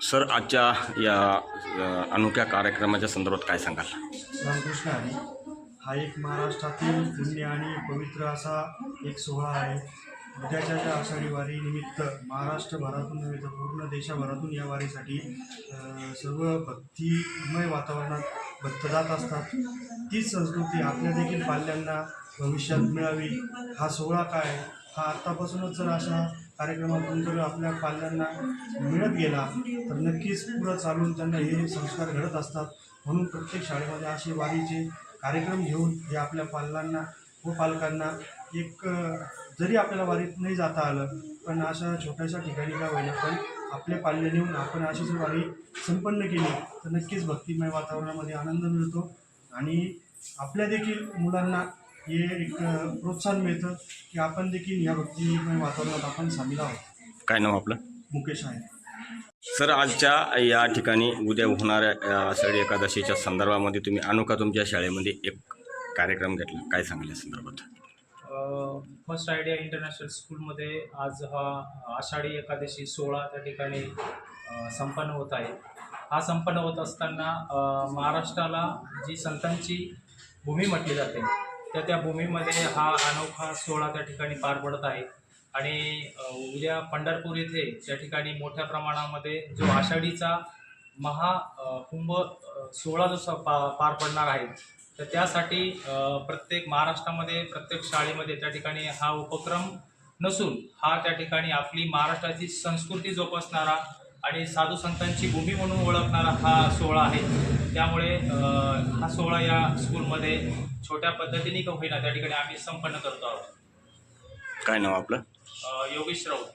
Sir आजच्या या अनोख्या कार्यक्रमाच्या संदर्भात काय सांगाल? रामकृष्ण आहे. हा एक महाराष्ट्रातील पुण्य आणि पवित्र असा एक सोहळा आहे. उद्याच्या ज्या आषाढी वारी निमित्त महाराष्ट्रभरातून नव्हे तर पूर्ण देशभरातून या वारीसाठी सर्व भक्तिमय वातावरणात भक्त जात असतात. तीच संस्कृती आपल्या देखील पाल्यांना भविष्यात मिळावी. हा सोहळा काय? हा आत्तापासूनच जर अशा कार्यक्रमातून जर आपल्या पाल्यांना मिळत गेला तर नक्कीच पुढं चालून त्यांना हे संस्कार घडत असतात. म्हणून प्रत्येक शाळेमध्ये असे वारीचे कार्यक्रम घेऊन हे आपल्या पाल्यांना व पालकांना एक जरी आपल्याला वारीत नाही जाता आलं पण अशा छोट्याशा ठिकाणी का होईना पण आपले पाल्य नेऊन आपण अशी जर वारी संपन्न केली तर नक्कीच भक्तिमय वातावरणामध्ये आनंद मिळतो. आणि आपल्या देखील मुलांना हे एक प्रोत्साहन मिळतं की आपण देखील या भक्तिमय वातावरणात आपण सामील आहोत. काय नाव आपलं? मुकेश आहे. सर आजच्या या ठिकाणी उद्या होणाऱ्या आषाढी एकादशीच्या संदर्भामध्ये तुम्ही अनोखा तुमच्या शाळेमध्ये एक कार्यक्रम घेतला. काय सांगाल या संदर्भात? फर्स्ट आयडिया इंटरनॅशनल स्कूलमध्ये आज हा आषाढी एकादशी सोहळा त्या ठिकाणी संपन्न होत आहे. हा संपन्न होत असताना महाराष्ट्राला जी संतांची भूमी म्हटली जाते तर त्या भूमीमध्ये हा अनोखा सोहळा त्या ठिकाणी पार पडत आहे. आणि उद्या पंढरपूर येथे त्या ठिकाणी मोठ्या प्रमाणामध्ये जो आषाढीचा महा कुंभ सोहळा जो स- पा पार पडणार आहे तर त्यासाठी प्रत्येक महाराष्ट्रामध्ये प्रत्येक शाळेमध्ये त्या ठिकाणी हा उपक्रम नसून हा त्या ठिकाणी आपली महाराष्ट्राची संस्कृती जोपासणारा आणि साधू संतांची भूमी म्हणून ओळखणारा हा सोहळा आहे. त्यामुळे हा सोहळा या स्कूलमध्ये छोट्या पद्धतीने का होईना त्या ठिकाणी आम्ही संपन्न करतो आहोत. काय नाव आपलं? योगेश राऊत.